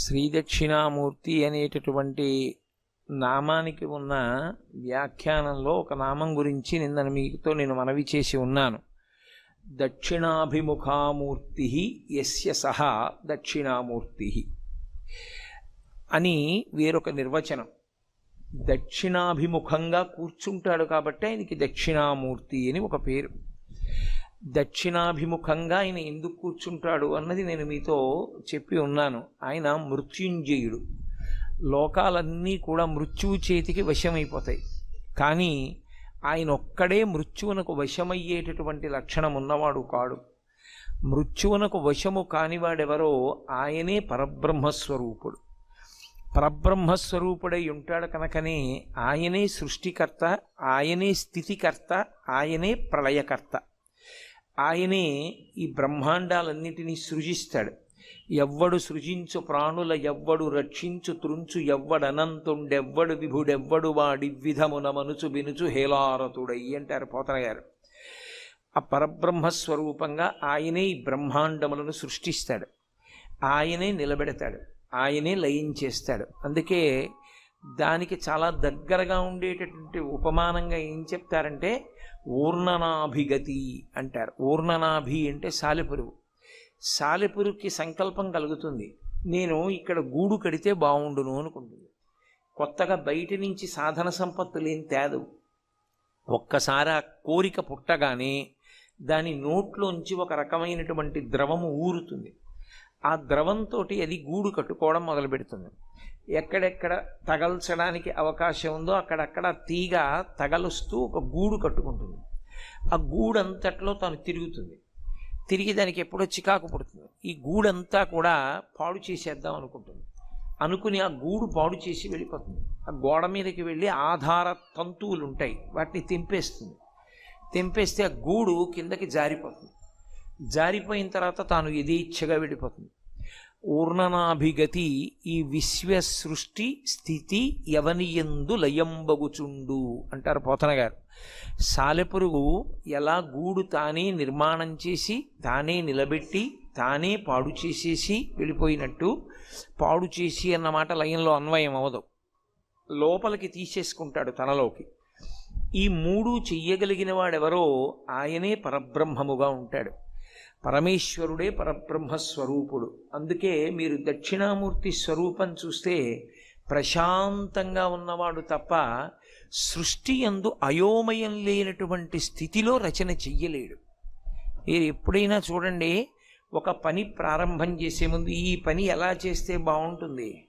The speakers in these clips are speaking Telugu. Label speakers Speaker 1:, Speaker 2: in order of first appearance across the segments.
Speaker 1: శ్రీదక్షిణామూర్తి అనేటటువంటి నామానికి ఉన్న వ్యాఖ్యానంలో ఒక నామం గురించి నిన్న మీతో నేను మనవి చేసి ఉన్నాను. దక్షిణాభిముఖామూర్తి యస్య సహా దక్షిణామూర్తి అని వేరొక నిర్వచనం. దక్షిణాభిముఖంగా కూర్చుంటాడు కాబట్టి ఆయనకి దక్షిణామూర్తి అని ఒక పేరు. దక్షిణాభిముఖంగా ఆయన ఎందుకు కూర్చుంటాడు అన్నది నేను మీతో చెప్పి ఉన్నాను. ఆయన మృత్యుంజయుడు. లోకాలన్నీ కూడా మృత్యువు చేతికి వశమైపోతాయి. కానీ ఆయన ఒక్కడే మృత్యువునకు వశమయ్యేటటువంటి లక్షణం ఉన్నవాడు కాడు. మృత్యువునకు వశము కానివాడెవరో ఆయనే పరబ్రహ్మస్వరూపుడు. పరబ్రహ్మస్వరూపుడై ఉంటాడు కనుకనే ఆయనే సృష్టికర్త ఆయనే స్థితికర్త ఆయనే ప్రళయకర్త. ఆయనే ఈ బ్రహ్మాండాలన్నిటినీ సృజిస్తాడు. ఎవ్వడు సృజించు ప్రాణుల ఎవ్వడు రక్షించు త్రుంచు ఎవ్వడనంతుండెవ్వడు విభుడెవ్వడు వాడి విధమున మనుచు బినుచు హేలారతుడై అంటారు పోతనగారు. ఆ పరబ్రహ్మస్వరూపంగా ఆయనే ఈ బ్రహ్మాండములను సృష్టిస్తాడు. ఆయనే నిలబెడతాడు. ఆయనే లయం చేస్తాడు. అందుకే దానికి చాలా దగ్గరగా ఉండేటటువంటి ఉపమానంగా ఏం చెప్తారంటే ఊర్ణనాభిగతి అంటారు. ఊర్ణనాభి అంటే సాలెపురుగు. సాలెపురుగుకి సంకల్పం కలుగుతుంది. నేను ఇక్కడ గూడు కడితే బాగుండును అనుకుంటుంది. కొత్తగా బయట నుంచి సాధన సంపత్తులు ఏం తేదు. ఒక్కసారి ఆ కోరిక పుట్టగానే దాని నోట్లోంచి ఒక రకమైనటువంటి ద్రవము ఊరుతుంది. ఆ ద్రవంతో అది గూడు కట్టుకోవడం మొదలు పెడుతుంది ఎక్కడెక్కడ తగల్చడానికి అవకాశం ఉందో అక్కడక్కడ తీగ తగలుస్తూ ఒక గూడు కట్టుకుంటుంది. ఆ గూడంతట్లో తను తిరుగుతుంది. తిరిగి దానికి ఎప్పుడో చికాకు పుడుతుంది. ఈ గూడంతా కూడా పాడు చేసేద్దాం అనుకుంటుంది. అనుకుని ఆ గూడు పాడు చేసి వెళ్ళిపోతుంది. ఆ గోడ మీదకి వెళ్ళి ఆధార తంతువులు ఉంటాయి వాటిని తెంపేస్తుంది. తెంపేస్తే ఆ గూడు కిందకి జారిపోతుంది. జారిపోయిన తర్వాత తాను యథేచ్ఛగా వెళ్ళిపోతుంది. ఊర్ణనాభిగతి ఈ విశ్వ సృష్టి స్థితి ఎవనియందు లయంబగుచుండు అంటారు పోతన గారు. సాలెపురుగు ఎలా గూడు తానే నిర్మాణం చేసి తానే నిలబెట్టి తానే పాడు చేసేసి వెళ్ళిపోయినట్టు పాడు చేసి అన్నమాట లయంలో అన్వయం అవదు. లోపలికి తీసేసుకుంటాడు తనలోకి. ఈ మూడు చెయ్యగలిగిన వాడెవరో ఆయనే పరబ్రహ్మముగా ఉంటాడు. పరమేశ్వరుడే పరబ్రహ్మస్వరూపుడు. అందుకే మీరు దక్షిణామూర్తి స్వరూపం చూస్తే ప్రశాంతంగా ఉన్నవాడు తప్ప సృష్టి ఎందు అయోమయం లేనటువంటి స్థితిలో రచన చెయ్యలేడు. మీరు ఎప్పుడైనా చూడండి ఒక పని ప్రారంభం చేసే ముందు ఈ పని ఎలా చేస్తే బాగుంటుంది?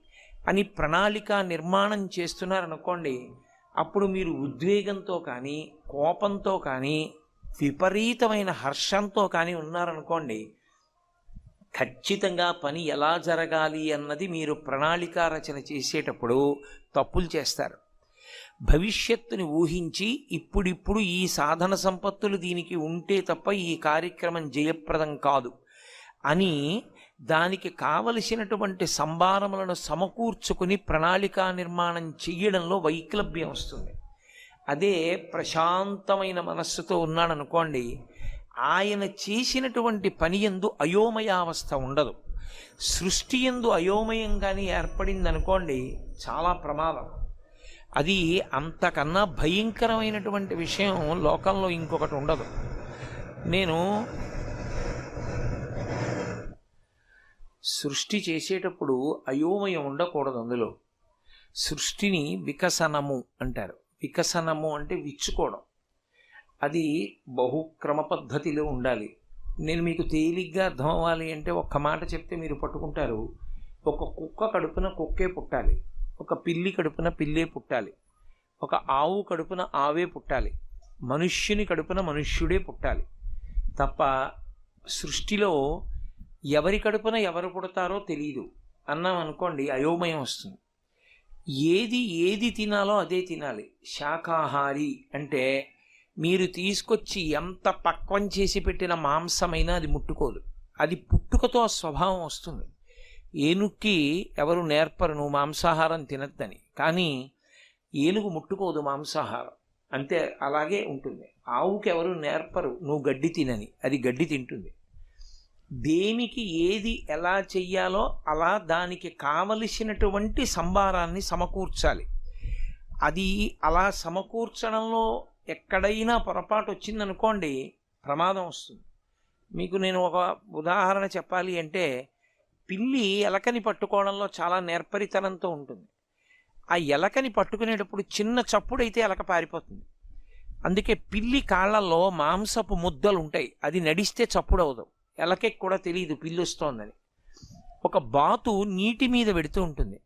Speaker 1: అని ప్రణాళిక నిర్మాణం చేస్తున్నారనుకోండి అప్పుడు మీరు ఉద్వేగంతో కానీ కోపంతో కానీ విపరీతమైన హర్షంతో కానీ ఉన్నారనుకోండి ఖచ్చితంగా పని ఎలా జరగాలి అన్నది మీరు ప్రణాళిక రచన చేసేటప్పుడు తప్పులు చేస్తారు. భవిష్యత్తుని ఊహించి ఇప్పుడిప్పుడు ఈ సాధన సంపత్తులు దీనికి ఉంటే తప్ప ఈ కార్యక్రమం జయప్రదం కాదు అని దానికి కావలసినటువంటి సంభారములను సమకూర్చుకుని ప్రణాళికా నిర్మాణం చేయడంలో వైక్లభ్యం వస్తుంది. అదే ప్రశాంతమైన మనస్సుతో ఉన్నాడనుకోండి ఆయన చేసినటువంటి పని ఎందు అయోమయావస్థ ఉండదు. సృష్టి ఎందు అయోమయం కానీ ఏర్పడింది అనుకోండి చాలా ప్రమాదం. అది అంతకన్నా భయంకరమైనటువంటి విషయం లోకంలో ఇంకొకటి ఉండదు. నేను సృష్టి చేసేటప్పుడు అయోమయం ఉండకూడదు అందులో. సృష్టిని వికసనము అంటారు. వికసనము అంటే విచ్చుకోవడం. అది బహుక్రమ పద్ధతిలో ఉండాలి. నేను మీకు తేలిగ్గా అర్థం అవ్వాలి అంటే ఒక్క మాట చెప్తే మీరు పట్టుకుంటారు. ఒక కుక్క కడుపున కుక్కే పుట్టాలి. ఒక పిల్లి కడుపున పిల్లే పుట్టాలి. ఒక ఆవు కడుపున ఆవే పుట్టాలి. మనుష్యుని కడుపున మనుష్యుడే పుట్టాలి. తప్ప సృష్టిలో ఎవరి కడుపున ఎవరు పుడతారో తెలియదు అన్నాం అనుకోండి అయోమయం వస్తుంది. ఏది ఏది తినాలో అదే తినాలి. శాకాహారి అంటే మీరు తీసుకొచ్చి ఎంత పక్వం చేసి పెట్టిన మాంసమైనా అది ముట్టుకోదు. అది పుట్టుకతో స్వభావం వస్తుంది. ఏనుక్కి ఎవరు నేర్పరు నువ్వు మాంసాహారం తినద్దని. కానీ ఏనుగు ముట్టుకోదు మాంసాహారం. అంతే అలాగే ఉంటుంది. ఆవుకి ఎవరు నేర్పరు? నువ్వు గడ్డి తినని. అది గడ్డి తింటుంది. దేనికి ఏది ఎలా చెయ్యాలో అలా దానికి కావలసినటువంటి సంభారాన్ని సమకూర్చాలి. అది అలా సమకూర్చడంలో ఎక్కడైనా పొరపాటు వచ్చిందనుకోండి ప్రమాదం వస్తుంది. మీకు నేను ఒక ఉదాహరణ చెప్పాలి అంటే పిల్లి ఎలకని పట్టుకోవడంలో చాలా నేర్పరితనంతో ఉంటుంది. ఆ ఎలకని పట్టుకునేటప్పుడు చిన్న చప్పుడైతే ఎలక పారిపోతుంది. అందుకే పిల్లి కాళ్ళల్లో మాంసపు ముద్దలు ఉంటాయి అది నడిస్తే చప్పుడు అవదు ఎలకెక్ కూడా తెలియదు పిల్లి వస్తోందని ఒక బాతు నీటి మీద వెడుతూ ఉంటుంది.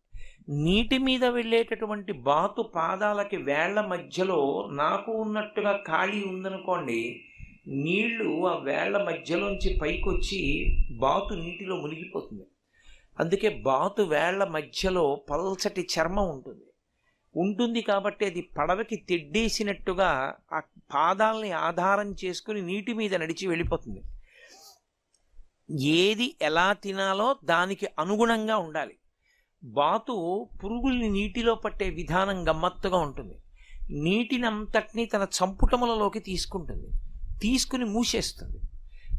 Speaker 1: నీటి మీద వెళ్ళేటటువంటి బాతు పాదాలకి వేళ్ళ మధ్యలో నాకు ఉన్నట్టుగా ఖాళీ ఉందనుకోండి నీళ్ళు ఆ వేళ్ళ మధ్యలోంచి పైకొచ్చి బాతు నీటిలో మునిగిపోతుంది. అందుకే బాతు వేళ్ళ మధ్యలో పల్చటి చర్మం ఉంటుంది. ఉంటుంది కాబట్టి అది పడవకి తెడ్డేసినట్టుగా ఆ పాదాలని ఆధారం చేసుకుని నీటి మీద నడిచి వెళ్ళిపోతుంది. ఏది ఎలా తినాలో దానికి అనుగుణంగా ఉండాలి. బాతు పురుగుల్ని నీటిలో పట్టే విధానం గమ్మత్తుగా ఉంటుంది. నీటినంతటినీ తన చంపుటములలోకి తీసుకుంటుంది. తీసుకుని మూసేస్తుంది.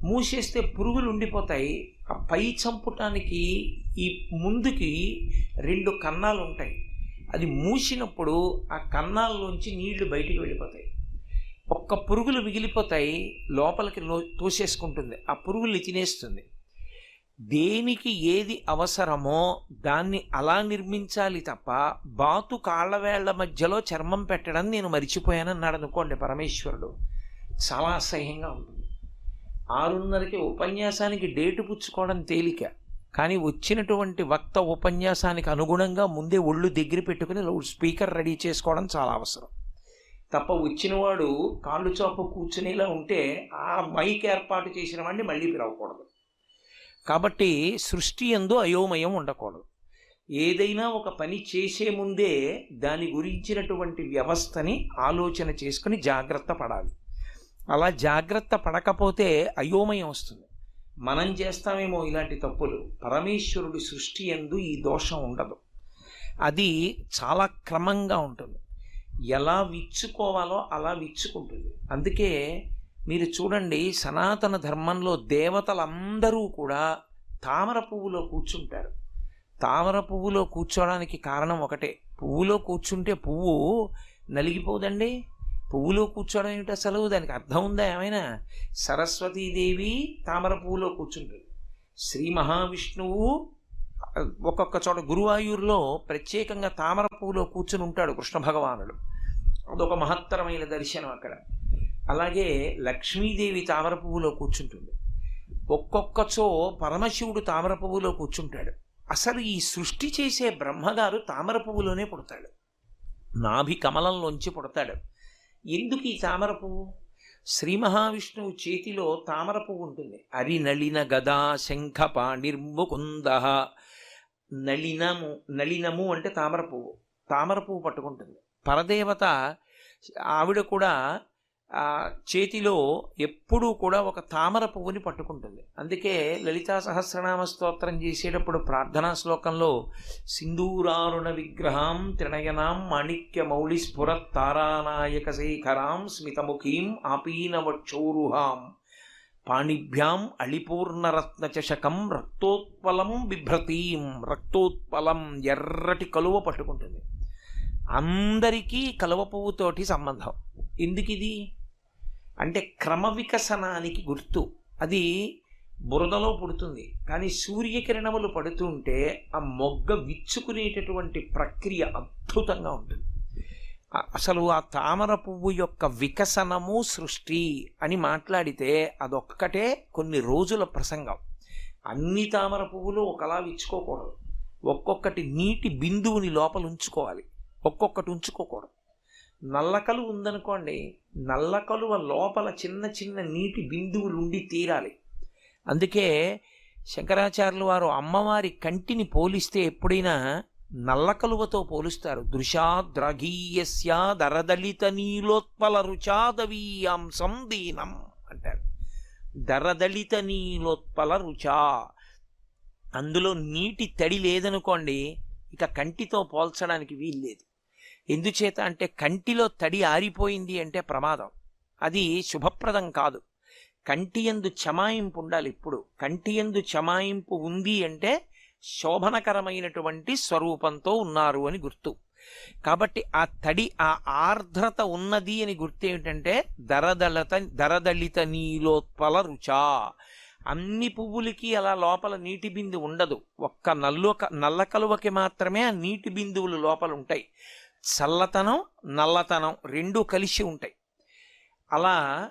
Speaker 1: మూసేస్తే పురుగులు ఉండిపోతాయి. ఆ పై చంపుటానికి ఈ ముందుకి రెండు కన్నాలు ఉంటాయి అది మూసినప్పుడు ఆ కన్నాల్లోంచి నీళ్ళు బయటికి వెళ్ళిపోతాయి. ఒక్క పురుగులు మిగిలిపోతాయి లోపలికి తోసేసుకుంటుంది. ఆ పురుగుల్ని తినేస్తుంది. దేనికి ఏది అవసరమో దాన్ని అలా నిర్మించాలి తప్ప బాతు కాళ్ళవేళ్ళ మధ్యలో చర్మం పెట్టడం నేను మరిచిపోయానన్నాడు అనుకోండి పరమేశ్వరుడు. చాలా అసహ్యంగా ఉంటుంది. ఆరున్నరకి ఉపన్యాసానికి డేటు పుచ్చుకోవడం తేలిక. కానీ వచ్చినటువంటి వక్త ఉపన్యాసానికి అనుగుణంగా ముందే ఒళ్ళు దగ్గర పెట్టుకుని స్పీకర్ రెడీ చేసుకోవడం చాలా అవసరం. తప్ప వచ్చినవాడు కాళ్ళు చాపు కూర్చునేలా ఉంటే ఆ మైక్ ఏర్పాటు చేసిన వాడిని మళ్ళీ పిలవకూడదు. కాబట్టి సృష్టి ఎందు అయోమయం ఉండకూడదు. ఏదైనా ఒక పని చేసే ముందే దాని గురించినటువంటి వ్యవస్థని ఆలోచన చేసుకుని జాగ్రత్త పడాలి. అలా జాగ్రత్త పడకపోతే అయోమయం వస్తుంది. మనం చేస్తామేమో ఇలాంటి తప్పులు. పరమేశ్వరుడి సృష్టి ఎందు ఈ దోషం ఉండదు. అది చాలా క్రమంగా ఉంటుంది. ఎలా విచ్చుకోవాలో అలా విచ్చుకుంటుంది. అందుకే మీరు చూడండి సనాతన ధర్మంలో దేవతలందరూ కూడా తామర పువ్వులో కూర్చుంటారు. తామర పువ్వులో కూర్చోవడానికి కారణం ఒకటే. పువ్వులో కూర్చుంటే పువ్వు నలిగిపోదండి. పువ్వులో కూర్చోవడం ఏమిటి అసలు? దానికి అర్థం ఉందా ఏమైనా? సరస్వతీదేవి తామర పువ్వులో కూర్చుంటుంది. శ్రీ మహావిష్ణువు ఒక్కొక్క చోట గురువాయూరులో ప్రత్యేకంగా తామర పువ్వులో కూర్చుని ఉంటాడు కృష్ణ భగవానుడు. అదొక మహత్తరమైన దర్శనం అక్కడ. అలాగే లక్ష్మీదేవి తామర పువ్వులో కూర్చుంటుంది. ఒక్కొక్కచో పరమశివుడు తామర పువ్వులో కూర్చుంటాడు. అసలు ఈ సృష్టి చేసే బ్రహ్మగారు తామర పువ్వులోనే పుడతాడు. నాభి కమలంలోంచి పుడతాడు. ఎందుకు ఈ తామర పువ్వు? శ్రీ మహావిష్ణువు చేతిలో తామర పువ్వు ఉంటుంది. అరినళిన గదా శంఖ నిర్ముకుంద నళినము నళినము అంటే తామర పువ్వు. తామర పువ్వు పట్టుకుంటుంది. పరదేవత ఆవిడ కూడా ఆ చేతిలో ఎప్పుడూ కూడా ఒక తామర పువ్వుని పట్టుకుంటుంది. అందుకే లలితా సహస్రనామ స్తోత్రం చేసేటప్పుడు ప్రార్థనా శ్లోకంలో సింధూరారుణ విగ్రహాం త్రినయనాం మాణిక్య మౌళి స్ఫురత్ తారానాయక శేఖరాం స్మితముఖీం ఆపీనవక్షోరుహాం. పాణిభ్యాం అళిపూర్ణరత్నచషకం రక్తోత్పలం బిభ్రతీం. రక్తోత్పలం ఎర్రటి కలువ పట్టుకుంటుంది. అందరికీ కలువ పువ్వుతోటి సంబంధం. ఎందుకు ఇది అంటే క్రమ వికసనానికి గుర్తు. అది బురదలో పుడుతుంది. కానీ సూర్యకిరణములు పడుతుంటే ఆ మొగ్గ విచ్చుకునేటటువంటి ప్రక్రియ అద్భుతంగా ఉంటుంది. అసలు ఆ తామర పువ్వు యొక్క వికసనము సృష్టి అని మాట్లాడితే అదొక్కటే కొన్ని రోజుల ప్రసంగం. అన్ని తామర పువ్వులు ఒకలా విచ్చుకోకూడదు. ఒక్కొక్కటి నీటి బిందువుని లోపల ఉంచుకోవాలి. ఒక్కొక్కటి ఉంచుకోకూడదు. నల్లకలు ఉందనుకోండి నల్లకలువ లోపల చిన్న చిన్న నీటి బిందువులు ఉండి తీరాలి. అందుకే శంకరాచార్యులు వారు అమ్మవారి కంటిని పోలిస్తే ఎప్పుడైనా నల్లకలువతో పోలుస్తారు. దృశాద్రగీయస్యా దరదలిత నీలోత్పల రుచాదవీయాంసం దీనం అంటారు. దరదలిత నీలోత్పల రుచా అందులో నీటి తడి లేదనుకోండి ఇక కంటితో పోల్చడానికి వీల్లేదు. ఎందుచేత అంటే కంటిలో తడి ఆరిపోయింది అంటే ప్రమాదం. అది శుభప్రదం కాదు. కంటి ఎందు చమాయింపు ఉండాలి ఇప్పుడు. కంటి ఎందు చమాయింపు ఉంది అంటే శోభనకరమైనటువంటి స్వరూపంతో ఉన్నారు అని గుర్తు. కాబట్టి ఆ తడి ఆ ఆర్ద్రత ఉన్నది అని గుర్తు ఏమిటంటే దరదళత దరదళిత నీలోత్పల రుచా. అన్ని పువ్వులకి అలా లోపల నీటి బిందు ఉండదు. ఒక్క నల్లు నల్ల కలువకి మాత్రమే ఆ నీటి బిందువులు లోపల ఉంటాయి. చల్లతనం నల్లతనం రెండు కలిసి ఉంటాయి. అలా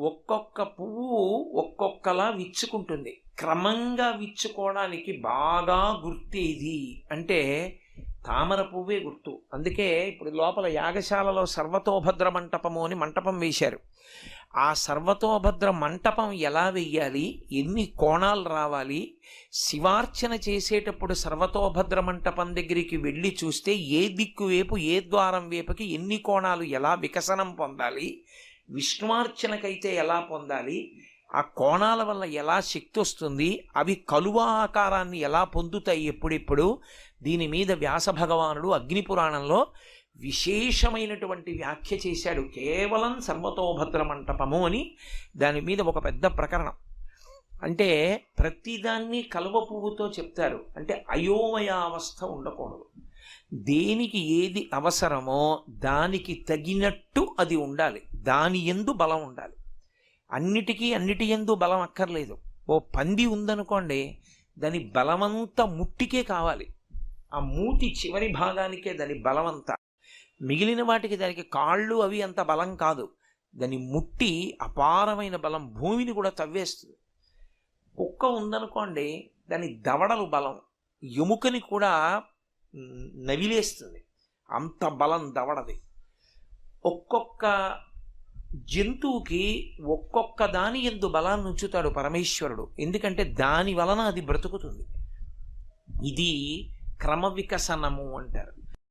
Speaker 1: ఒక్కొక్క పువ్వు ఒక్కొక్కలా విచ్చుకుంటుంది. క్రమంగా విచ్చుకోవడానికి బాగా గుర్తేది అంటే తామర పువ్వే గుర్తు. అందుకే ఇప్పుడు లోపల యాగశాలలో సర్వతోభద్ర మంటపము అని మంటపం వేశారు. ఆ సర్వతోభద్ర మంటపం ఎలా వెయ్యాలి? ఎన్ని కోణాలు రావాలి? శివార్చన చేసేటప్పుడు సర్వతోభద్ర మంటపం దగ్గరికి వెళ్ళి చూస్తే ఏ దిక్కు వైపు ఏ ద్వారం వైపుకి ఎన్ని కోణాలు ఎలా వికసనం పొందాలి? విష్ణువార్చనకైతే ఎలా పొందాలి? ఆ కోణాల వల్ల ఎలా శక్తి వస్తుంది అవి కలువ ఆకారాన్ని ఎలా పొందుతాయి ఎప్పుడెప్పుడు దీని మీద వ్యాస భగవానుడు అగ్నిపురాణంలో విశేషమైనటువంటి వ్యాఖ్య చేశాడు. కేవలం సర్వతోభద్ర మంటపము అని దాని మీద ఒక పెద్ద ప్రకరణం. అంటే ప్రతిదాన్ని కలువ పువ్వుతో చెప్తారు. అంటే అయోమయ అవస్థ ఉండకూడదు. దేనికి ఏది అవసరమో దానికి తగినట్టు అది ఉండాలి. దాని ఎందు బలం ఉండాలి. అన్నిటికీ అన్నిటి ఎందు బలం అక్కర్లేదు. ఓ పంది ఉందనుకోండి దాని బలమంతా ముట్టికే కావాలి. ఆ మూతి చివరి భాగానికే దాని బలమంతా. మిగిలిన వాటికి దానికి కాళ్ళు అవి అంత బలం కాదు. దాని ముట్టి అపారమైన బలం భూమిని కూడా తవ్వేస్తుంది. కుక్క ఉందనుకోండి దాని దవడలు బలం ఎముకని కూడా నవిలేస్తుంది. అంత బలం దవడది. ఒక్కొక్క జంతువుకి ఒక్కొక్క దాని ఎందు బలాన్ని ఉంచుతాడు పరమేశ్వరుడు. ఎందుకంటే దాని వలన అది బ్రతుకుతుంది. ఇది క్రమ వికసనము అంటారు.